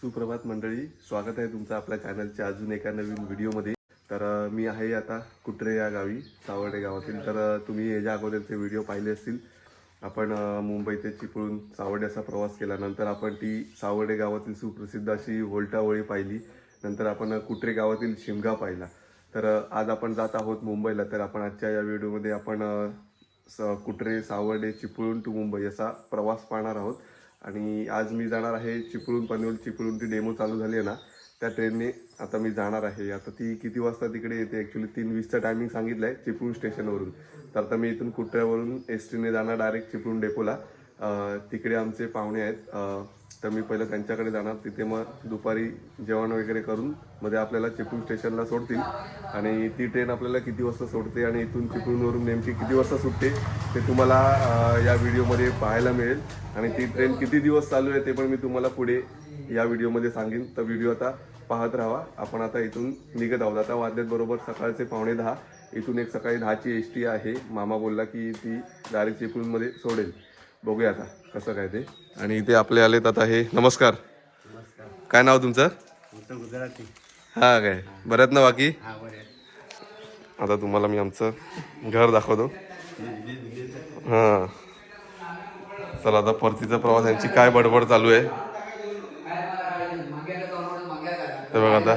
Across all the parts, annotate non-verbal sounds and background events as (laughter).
सुप्रभात मंडळी. स्वागत आहे तुमचं आपल्या चॅनलच्या अजून एका नवीन व्हिडिओमध्ये. तर मी आहे आता कुटरे या गावी सावर्डे गावातील. तर तुम्ही याच्या अगोदरचे व्हिडिओ पाहिले असतील आपण मुंबई ते चिपळूण सावर्डे असा प्रवास केला. नंतर आपण ती सावर्डे गावातील सुप्रसिद्ध अशी होळटावळी पाहिली. नंतर आपण कुटरे गावातील शिमगा पाहिला. तर आज आपण जात आहोत मुंबईला. तर आपण आजच्या या व्हिडिओमध्ये आपण स कुटरे सावर्डे चिपळूण टू मुंबई असा प्रवास पाहणार आहोत. आणि आज मी जाणार आहे चिपळूण पनवेल. चिपळूण ती डेमो चालू झाली आहे ना त्या ट्रेनने आता मी जाणार आहे. आता ती किती वाजता तिकडे येते? ॲक्च्युली तीन वीसचं टायमिंग सांगितलं आहे चिपळूण स्टेशनवरून तर आता मी इथून कुत्र्यावरून एस टीने जाणार डायरेक्ट चिपळूण डेपोला तिकडे आमचे पाहुणे आहेत. तर मी पहिलं त्यांच्याकडे जाणार. तिथे मग दुपारी जेवण वगैरे करून मध्ये आपल्याला चिपळूण स्टेशनला सोडतील. आणि ती ट्रेन आपल्याला किती वाजता सोडते आणि इथून चिपळूणवरून नेमकी किती वाजता सुटते ते तुम्हाला या व्हिडिओमध्ये पाहायला मिळेल. आणि ती ट्रेन किती दिवस चालू आहे ते पण मी तुम्हाला पुढे या व्हिडिओमध्ये सांगेन. तर व्हिडिओ आता पाहत राहा. आपण आता इथून निघत आहोत. आता वाद्यात बरोबर सकाळचे पावणे दहा. इथून एक सकाळी दहाची एस टी आहे. मामा बोलला की ती डायरेक्ट चिपळूणमध्ये सोडेल. बघूया आता कसं काय ते. आणि इथे आपले आलेत आता हे. नमस्कार. काय नाव तुमचं? हा काय? बऱ्यात ना बाकी? हा आता तुम्हाला मी आमचं घर दाखवतो. हां. चला आता परतीचा प्रवास यांची काय बडबड चालू आहे? तर बघा आता.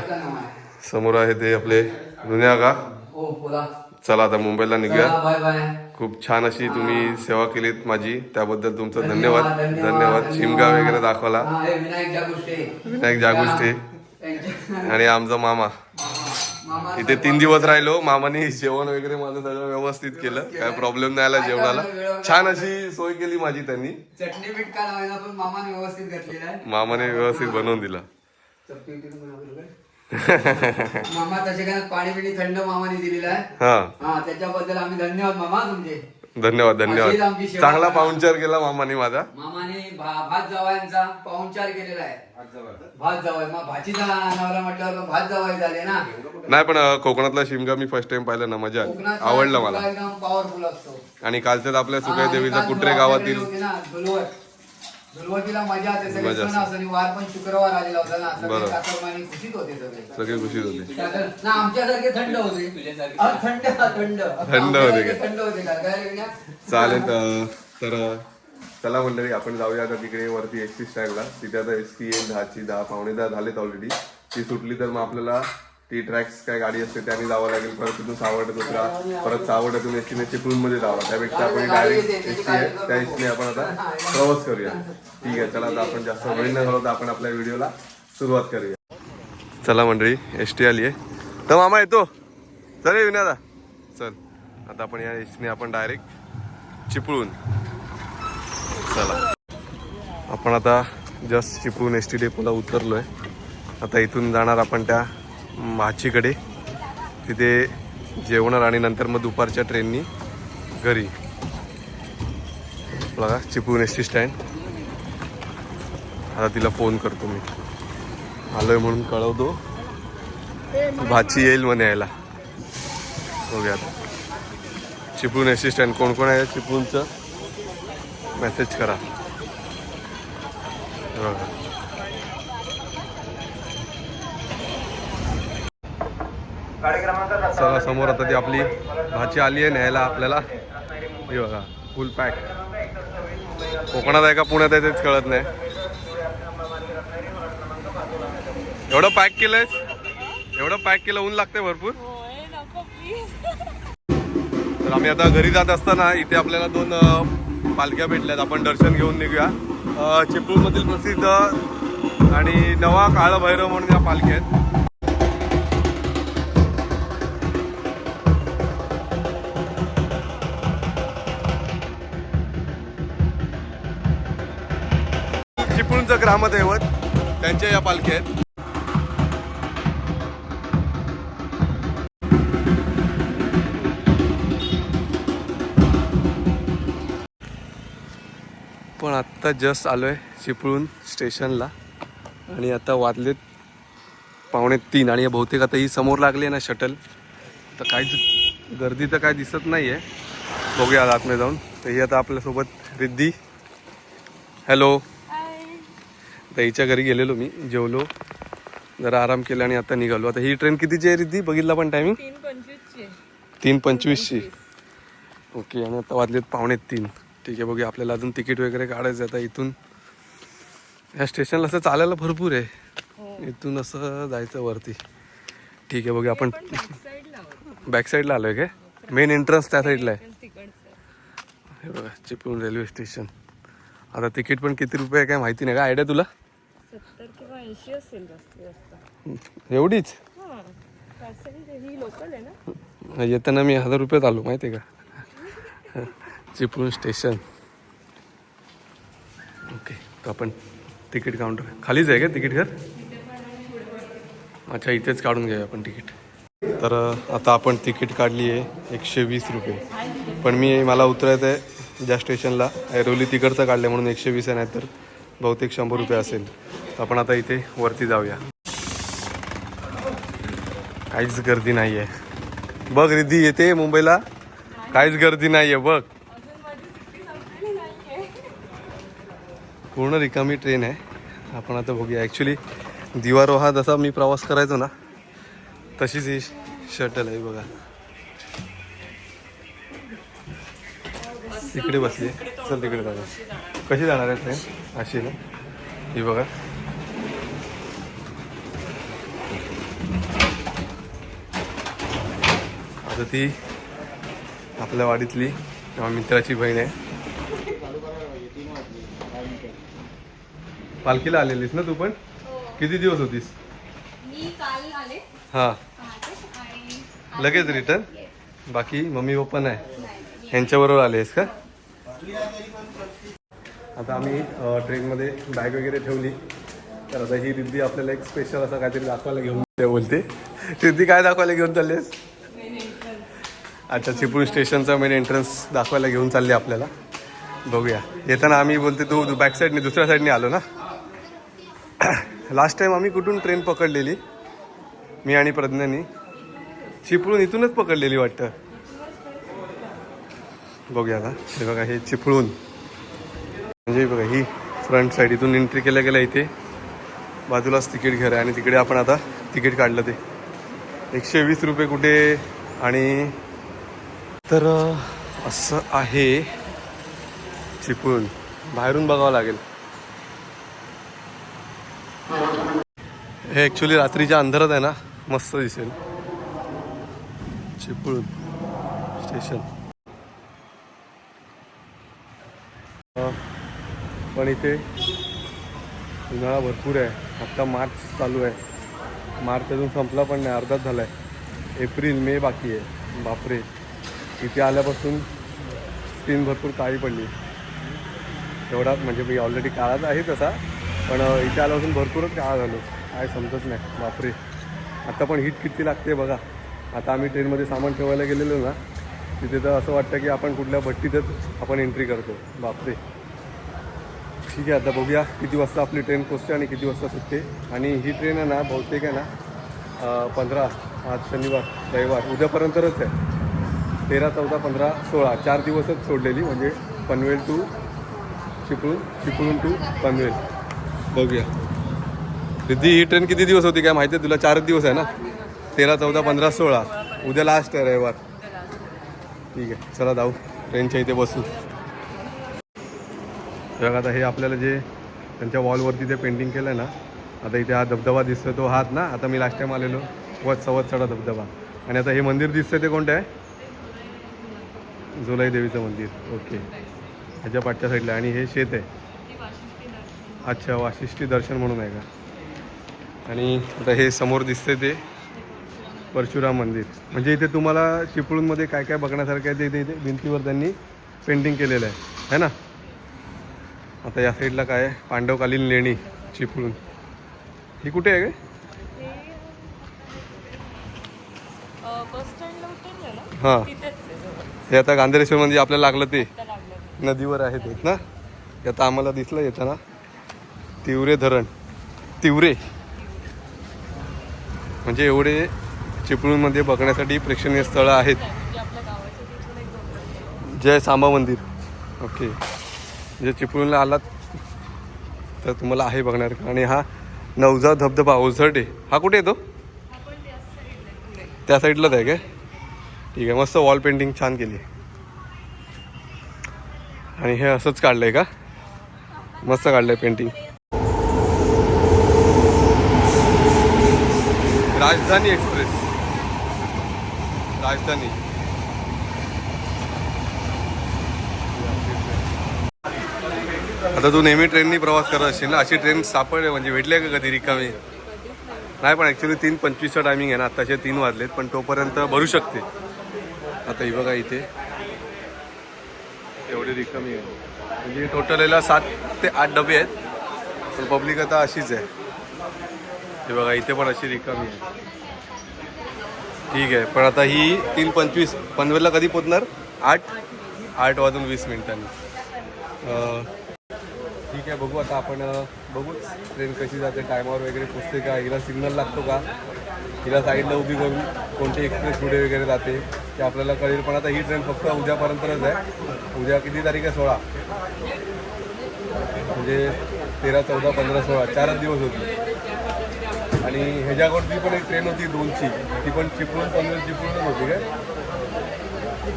समोर आहे ते आपले जुन्या का? हो चला आता मुंबईला निघूया. बाय बाय खूप छान अशी तुम्ही सेवा केलीत माझी. त्याबद्दल तुमचं धन्यवाद धन्यवाद. शिमगा वगैरे दाखवला विनायक जागुष्टे. आणि आमचा मामा. इथे तीन दिवस राहिलो. मामाने जेवण वगैरे माझं सगळं व्यवस्थित केलं. काय प्रॉब्लेम नाही आला जेवणाला. छान अशी सोय केली माझी त्यांनी. चटणी मीठ का लावायला पण मामाने व्यवस्थित मामाने व्यवस्थित बनवून दिलं. पण? (laughs) मामा तसे काय पाणी बिणी थंड मामाने दिलेला आहे. हा. हा त्याच्याबद्दल आम्ही धन्यवाद मामा तुमचे. धन्यवाद अशीच धन्यवाद आमची चांगला करा. पाहुणचार केला मामाने माझा. मामाने भा- भात जावयांचा पाहुणचार केलेला आहे. भात जावय. मग भाचीचा नवरा म्हटल्यावर भात जावय झाले ना. नाही पण अं, कोकणातला शिमगा मी फर्स्ट टाइम पाहिला ना मजा. आली. कोकणात आवडला मला. एकदम पॉवरफुल असतो. आणि कालच्यात आपल्या सुकाई देवीचा कुत्रे आपल्याकडे गावातील मजा सगळे मजा सण असतो. आणि वार पण शुक्रवार आलेला होता ना सगळे बरोबर. काकरमानी खुशीत होते सगळे. सगळे खुशीत होते. काकर- ना आमच्यासारखे थंड होते. थंड थंड. थंड होते? थंड का? चालेल तर चला मंडळी आपण जाऊया आता तिकडे वरती एस टी स्टँडला तिथे आता एस टी दहाची दहा पावणे दहा झालेत ऑलरेडी ती सुटली तर मग आपल्याला ती ट्रॅक्स काय गाडी असते त्याने जावं लागेल. परत तिथून सावडत उतरा परत सावडतून एस टीने चिपळूणमध्ये जावं. त्यापेक्षा आपण डायरेक्ट एस टी आहे त्या एस टीने आपण आता प्रवास करूया. ठीक आहे चला आता आपण जास्त वेळ न घालवता आपण आपल्या व्हिडिओला सुरुवात करूया. चला मंडळी एस टी आली आहे तर मामा येतो. चल ये विनादा. चल. आता आपण या एस टीने आपण डायरेक्ट चिपळूण. चला. आपण आता जस्ट चिपळूण एस टी डेपोला उतरलो आहे आता इथून जाणार आपण त्या माचीकडे. तिथे जेवणार आणि नंतर मग दुपारच्या ट्रेननी घरी. बघा चिपळूण एस टी स्टँड आता तिला फोन करतो मी. आलोय म्हणून कळवतो. भाची येईल म्हणे यायला. बघूया आता. चिपळूण एस टी स्टँड कोण कोण आहे? चिपळूणचं. मेसेज करा. बघा. चला समोर आता ती आपली भाची आली आहे न्यायला आपल्याला. हे बघा फुल पॅक कोकणात आहे का पुण्यात आहे तेच कळत नाही. एवढं पॅक केलंय? एवढं पॅक केलं ऊन लागतंय भरपूर. तर आम्ही आता घरी जात असताना इथे आपल्याला दोन पालख्या भेटल्यात. आपण दर्शन घेऊन निघूया. चिपळूणमधील प्रसिद्ध आणि नवा काळभैरव म्हणून या पालख्या आहेत. ग्रामदैवत त्यांच्या या पालखी आहेत. पण आत्ता जस्ट आलो आहे चिपळूण स्टेशनला आणि आता वाजलेत पावणे तीन आणि बहुतेक आता ही समोर लागली आहे ना शटल. तर काहीच गर्दी तर काय दिसत नाही आहे बघूया आतमध्ये जाऊन. तर ही आता आपल्यासोबत रिद्धी. हॅलो हिच्या घरी गेलेलो मी जेवलो. जरा आराम केला आणि आता निघालो. आता ही ट्रेन कितीची आहे रिद्धी? बघितला पण टायमिंग तीन पंचवीसची आहे. ओके आणि आता वाजलेत पावणे तीन. ठीक आहे बघूया. आपल्याला अजून तिकीट वगैरे काढायचं आहे आता इथून. ह्या स्टेशनला असं चालायला भरपूर आहे. इथून असं जायचं वरती. ठीक आहे बघूया आपण. बॅक साईडला आलोय काय? मेन एंट्रन्स त्या साईडला आहे. आहे. हे बघा चिपळूण रेल्वे स्टेशन आता तिकीट पण किती रुपये आहे काय माहिती नाही का? आयडिया तुला? सत्तर किंवा ऐंशी असेल जास्तीत जास्त. एवढीच? हा Facility लोकल आहे ना? येताना मी हजार रुपयात आलो माहिती का? चिपळूण स्टेशन. ओके तर आपण तिकीट काउंटर खालीच आहे का तिकीट घर? अच्छा इथेच काढून घेऊया आपण तिकीट. तर आता आपण तिकीट काढली आहे एकशे वीस रुपये. पण मी मला उतरायचं आहे ज्या स्टेशनला ऐरोली तिकडचं काढलं म्हणून एकशे वीस आहे नाही तर बहुतेक शंभर रुपये असेल. तर आपण आता इथे वरती जाऊया. काहीच गर्दी नाही आहे बघ रिद्धी येते मुंबईला? काहीच गर्दी नाही आहे बघ. पूर्ण रिकामी ट्रेन आहे. आपण आता बघूया. ॲक्च्युली दिवारो हा जसा मी प्रवास करायचो ना तशीच ही शटल आहे बघा. तिकडे बसली चल तिकडे जाऊया. कशी जाणार आहे ट्रेन अशी ना ही बघा. आता ती आपल्या वाडीतली माझ्या मित्राची बहीण आहे. पालखीला आलेलीस ना तू पण? किती दिवस होतीस? आले. हा. लगेच रिटर्न बाकी मम्मी पप्पा नाही? यांच्याबरोबर आलेस का? आता आम्ही ट्रेनमध्ये बॅग वगैरे ठेवली. तर आता ही रिद्धी आपल्याला एक स्पेशल असं काहीतरी दाखवायला घेऊन ते बोलते. रिद्धी काय दाखवायला घेऊन चाललेस अच्छा चिपळूण स्टेशनचा मेन एंट्रन्स दाखवायला घेऊन चालले आपल्याला. बघूया. येताना आम्ही बोलते तू बॅक साईडने दुसऱ्या साईडने आलो ना? (coughs) लास्ट टाईम आम्ही कुठून ट्रेन पकडलेली? मी आणि प्रज्ञानी. चिपळूण इथूनच पकडलेली वाटतं. बघूया आता. हे बघा हे चिपळूण. म्हणजे बघा ही फ्रंट साईड इथून एंट्री केल्या गेल्या इथे. बाजूलाच तिकीट घर आहे आणि तिकडे आपण आता तिकीट काढलं ते. एकशे वीस रुपये कुठे? आणि तर असं आहे चिपळूण. बाहेरून बघावं लागेल. हे ॲक्च्युली रात्रीच्या अंधारात आहे ना मस्त दिसेल. चिपळूण स्टेशन अं, पण इथे उन्हाळा भरपूर आहे. आत्ता मार्च चालू आहे. मार्च अजून संपला पण नाही. अर्धाच झाला आहे एप्रिल मे बाकी आहे. बापरे. इथे आल्यापासून स्किन भरपूर काळी पडली. एवढा म्हणजे मी ऑलरेडी काळाच आहे तसा पण इथे आल्यापासून भरपूरच काळा झालो. काय समजत नाही. बापरे. आत्ता पण हीट किती लागते बघा. आता आम्ही ट्रेनमध्ये सामान ठेवायला गेलेलो ना तिथे तर असं वाटतं की आपण कुठल्या भट्टीतच आपण एंट्री करतो. बापरे. ठीक आहे आता बघूया किती वाजता आपली ट्रेन पोचते आणि किती वाजता सुटते. आणि ही ट्रेन आहे ना बहुतेक आहे ना पंधरा आज शनिवार रविवार उद्यापर्यंतच आहे. तेरा चौदा पंधरा सोळा चार दिवसच सोडलेली म्हणजे पनवेल टू चिपळूण चिपळूण टू पनवेल. बघूया. रिद्धी ही ट्रेन किती दिवस होती काय माहिती आहे तुला? चारच दिवस आहे ना? तेरा चौदा पंधरा सोळा. उद्या लास्ट आहे रविवार. ठीक आहे चला जाऊ. ट्रेनच्या इथे बसू. बघा आता हे आपल्याला जे त्यांच्या वॉलवरती जे पेंटिंग केलं आहे ना आता इथे हा धबधबा दिसतोय तो हात ना आता मी लास्ट टाईम आलेलो वत सवत चढा धबधबा. आणि आता हे मंदिर दिसतंय ते कोणतं आहे? जुलाई देवीचं मंदिर. ओके ह्याच्या पाठच्या साईडला आणि हे शेत आहे. अच्छा वाशिष्ठी दर्शन म्हणून आहे का? आणि आता हे समोर दिसतंय ते परशुराम मंदिर. म्हणजे इथे तुम्हाला चिपळूणमध्ये काय काय बघण्यासारखं आहे ते इथे इथे भिंतीवर त्यांनी पेंटिंग केलेलं आहे. है ना? आता या साईडला काय आहे? पांडवकालीन लेणी चिपळूण. ही कुठे आहे काय हां. हे. आता गांधेरेश्वर म्हणजे आपल्याला लागलं ते. नदीवर आहे ते ना. हे आता आम्हाला दिसलं येताना. तिवरे धरण. तिवरे. म्हणजे एवढे चिपळूणमध्ये बघण्यासाठी प्रेक्षणीय स्थळं आहेत. म्हणजे जय सांबा मंदिर. ओके. जे चिपळूणला आलात तर तुम्हाला आहे बघणार. आणि हा नवजा धबधबा ओझरडे हा कुठे येतो त्या साईडलाच आहे काय ठीक आहे मस्त वॉल पेंटिंग छान केली. आणि हे असंच काढलंय का? मस्त काढलंय पेंटिंग राजधानी एक्सप्रेस. राजधानी. आता तू नेहमी ट्रेननी प्रवास करत असशील ना अशी ट्रेन सापडले म्हणजे भेटले का कधी रिकामी? नाही पण ॲक्च्युली तीन पंचवीसचं टायमिंग आहे ना आत्ताचे तीन वाजलेत पण तोपर्यंत भरू शकते. आता ही बघा इथे. एवढी रिकामी आहे. म्हणजे टोटल याला सात ते आठ डबे आहेत पण पब्लिक आता अशीच आहे. हे बघा इथे पण अशी रिकामी आहे. ठीक आहे पण आता ही तीन पंचवीस पनवेलला कधी पोचणार? आठ? आठ वाजून वीस मिनिटांनी. ठीक आहे बघू आता आपण बघू. बघूच ट्रेन कशी जाते टायमावर वगैरे पोचते का? हिला सिग्नल लागतो का? हिला साईडला उभी करून कोणती एक्सप्रेस पुढे वगैरे जाते ते आपल्याला कळेल. पण आता ही ट्रेन फक्त उद्यापर्यंतच आहे. उद्या किती तारीख आहे? सोळा. म्हणजे तेरा चौदा पंधरा सोळा. चारच दिवस होती. आणि ह्याच्यावरती पण एक ट्रेन होती दोनची ती पण चिपळूण पनवेल चिपळूणच होती काय?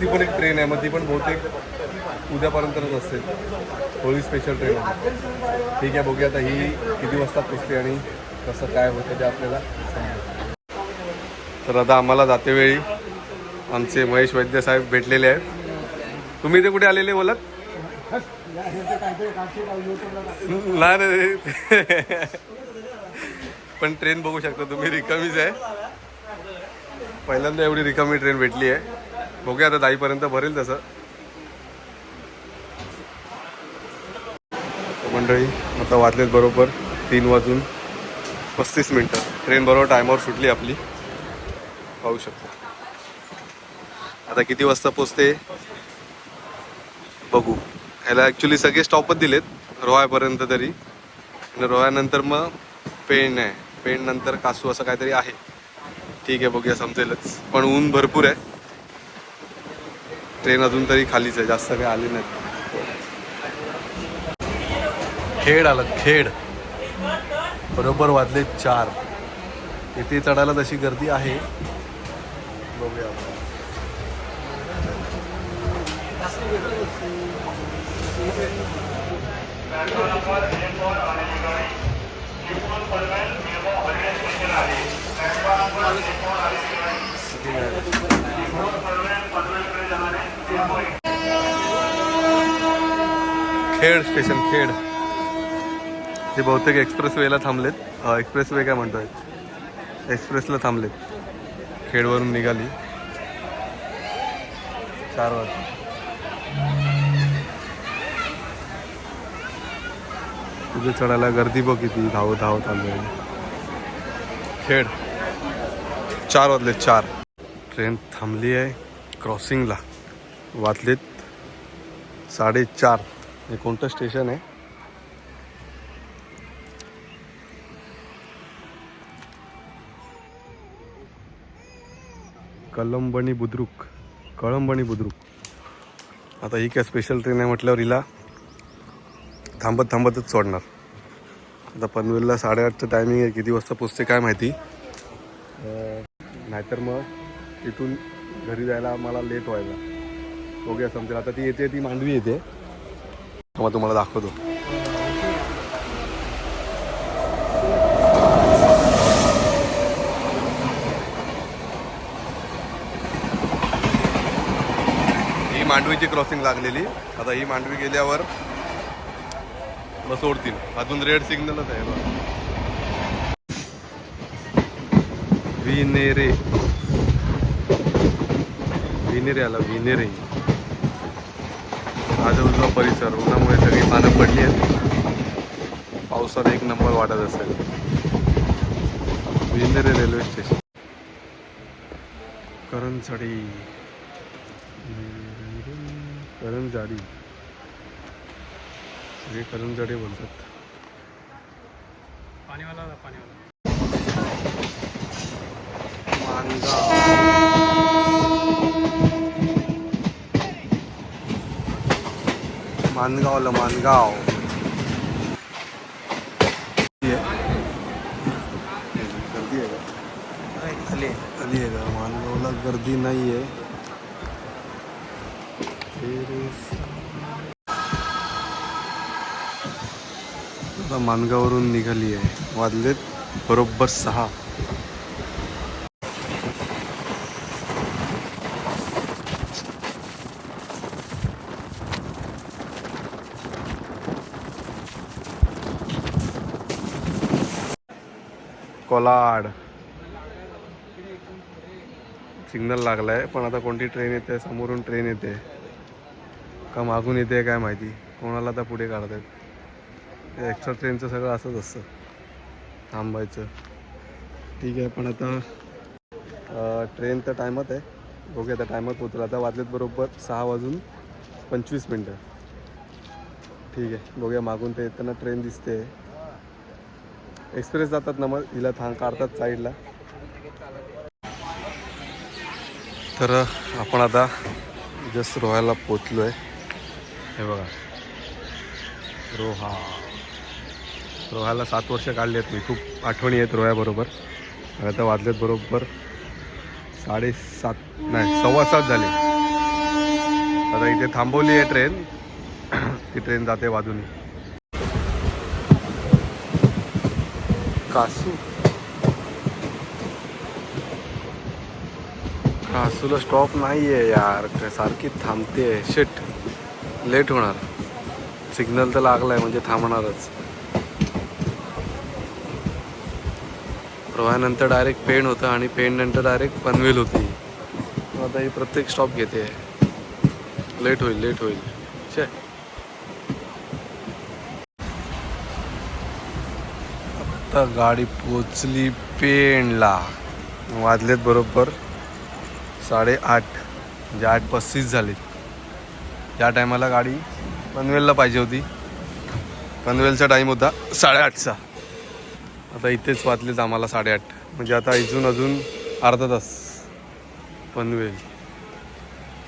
ती पण एक ट्रेन आहे. मग ती पण बहुतेक उद्यापर्यंतच असते. होळी स्पेशल ट्रेन आहे. ठीक आहे बघूया आता ही किती वाजता पोचते आणि कसं काय होतं ते आपल्याला तर आता आम्हाला जातेवेळी आमचे महेश वैद्य साहेब भेटलेले आहेत. तुम्ही इथे कुठे आलेले बोलत? नाही नाही पण ट्रेन बघू शकता तुम्ही. रिकामीच आहे. पहिल्यांदा एवढी रिकामी ट्रेन भेटली आहे. बघूया आता दाईपर्यंत भरेल तसं. मंडळी आता वाजलेत बरोबर तीन वाजून पस्तीस मिनटं. ट्रेन बरोबर टायमावर सुटली आपली. पाहू शकतो. आता किती वाजता पोचते? बघू. ह्याला ॲक्च्युली सगळे स्टॉपच दिलेत रोहायपर्यंत तरी. आणि रोह्यानंतर मग पेण आहे. पेण नंतर कासू असं काहीतरी आहे. ठीक आहे बघूया समजेलच. पण ऊन भरपूर आहे. ट्रेन अजून तरी खालीच आहे जास्त काही आली नाही खेड आलं खेड. बरोबर वाजले चार. इथे चढायला तशी गर्दी आहे. बघूया आपण. खेड स्टेशन खेड. ते बहुतेक एक्सप्रेस वेला थांबलेत. एक्सप्रेस वे काय म्हणतोय? एक्सप्रेसला थांबलेत. खेडवरून निघाली. चार वाजता तुझे चढायला गर्दी बघ किती धावत धावत चालू खेड. चार वाजले चार. ट्रेन थांबली आहे. क्रॉसिंगला वाजलेत साडेचार. हे कोणतं स्टेशन आहे? कलंबणी बुद्रुक कळंबणी बुद्रुक. आता ही काय स्पेशल ट्रेन आहे म्हटल्यावर हिला थांबत थांबतच सोडणार. आता पनवेलला साडेआठचं टायमिंग आहे किती वाजता पोचते काय माहिती? नाहीतर मग इथून घरी जायला मला लेट व्हायला. हो ओके समजेल. आता ती येते ती मांडवी येते. मग तुम्हाला दाखवतो. ही मांडवीची क्रॉसिंग लागलेली. आता ही मांडवी गेल्यावर मग सोडतील अजून रेड सिग्नलच आहे बघ. विनेरे. विनेरे आला विनेरे. आजूबाजूचा परिसर उन्हामुळे सगळी पानं पडली आहेत. पावसात एक नंबर वाटत असेल. विनेरे रेल्वे स्टेशन करंजडी करंजाडी सगळे करंजाडे बोलतात. मानगाव मानगावला मानगाव. गर्दी खाली आहे. का? गर्दी नाही आहे मानगावरून निघाली आहे वाजलेत बरोबर सहा. कोलाड. सिग्नल लागलाय पण आता कोणती ट्रेन येते? समोरून ट्रेन येते. का मागून येते काय माहिती? कोणाला आता पुढे काढतात एक्स्ट्रा ट्रेनचं सगळं असंच असतं. थांबायचं. ठीक आहे पण आता ट्रेन तर टायमात आहे. ओके आता टायमात पोचलं आता वाजलेत बरोबर सहा वाजून पंचवीस मिनटं. ठीक आहे बघूया मागून ते येताना ट्रेन दिसते. एक्सप्रेस जातात ना मग हिला थांब काढतात साईडला. तर आपण आता जस्ट रोहायला पोचलो आहे हे बघा. रोहा. रोहायला सात वर्ष काढली आहेत मी. खूप आठवणी आहेत रोह्याबरोबर. आता वाजलेत बरोबर साडेसात नाही सव्वा सात झाले. आता इथे थांबवली आहे ट्रेन (clears throat) ती ट्रेन जाते वाजून. कासू. कासूला स्टॉप नाही आहे यार सारखी थांबते. शिट लेट होणार. सिग्नल तर लागलाय म्हणजे थांबणारच. प्रवाहानंतर डायरेक्ट पेन होतं आणि पेण नंतर डायरेक्ट पनवेल होती. आता ही प्रत्येक स्टॉप घेते. लेट होईल लेट होईल. शे आता गाडी पोचली पेणला. वाजलेत बरोबर साडेआठ म्हणजे आठ पस्तीस झाले या टायमाला गाडी पनवेलला पाहिजे होती. पनवेलचा टाईम होता साडेआठचा. आता इथेच वाचलेत आम्हाला साडेआठ. म्हणजे आता इथून अजून अर्धा तास पनवेल.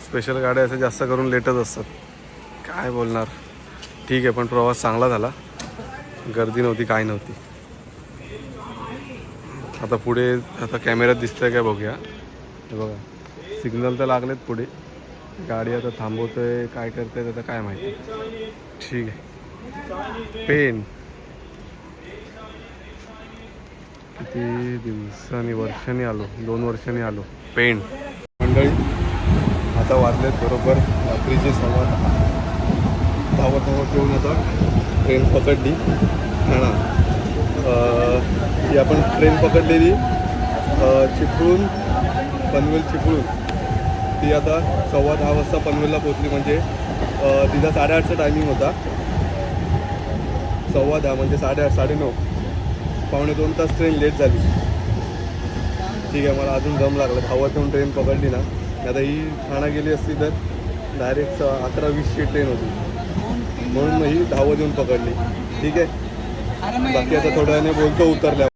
स्पेशल गाड्या असं जास्त करून लेटच असतात. काय बोलणार? ठीक आहे पण प्रवास चांगला झाला. गर्दी नव्हती काय नव्हती. आता पुढे आता कॅमेऱ्यात दिसतंय काय बघूया. हे बघा. सिग्नल तर लागलेत पुढे. गाडी आता थांबवतोय काय करते त्याचं काय माहिती. ठीक आहे. पेन. किती दिवसांनी वर्षांनी आलो. दोन वर्षांनी आलो. पेन. मंडळी आता वाजलेत बरोबर रात्रीचे सव्वा धावत धावत येऊन आता ट्रेन पकडली. ठाणा. ही आपण ट्रेन पकडलेली चिपळूण पनवेल चिपळूण. ती आता सव्वा दहा वाजता पनवेलला पोचली म्हणजे तिचा साडेआठचा टायमिंग होता. सव्वा दहा म्हणजे साडेआठ साडेनऊ. पावणे दोन तास ट्रेन लेट झाली. ठीक आहे मला अजून दम लागला. धावत येऊन ट्रेन पकडली ना. आता ही ठाणा गेली असती तर डायरेक्ट अकरा वीसची ट्रेन होती. म्हणून मग ही धावत येऊन पकडली. ठीक आहे? बाकी आता थोड्या वेळाने बोलतो उतरल्या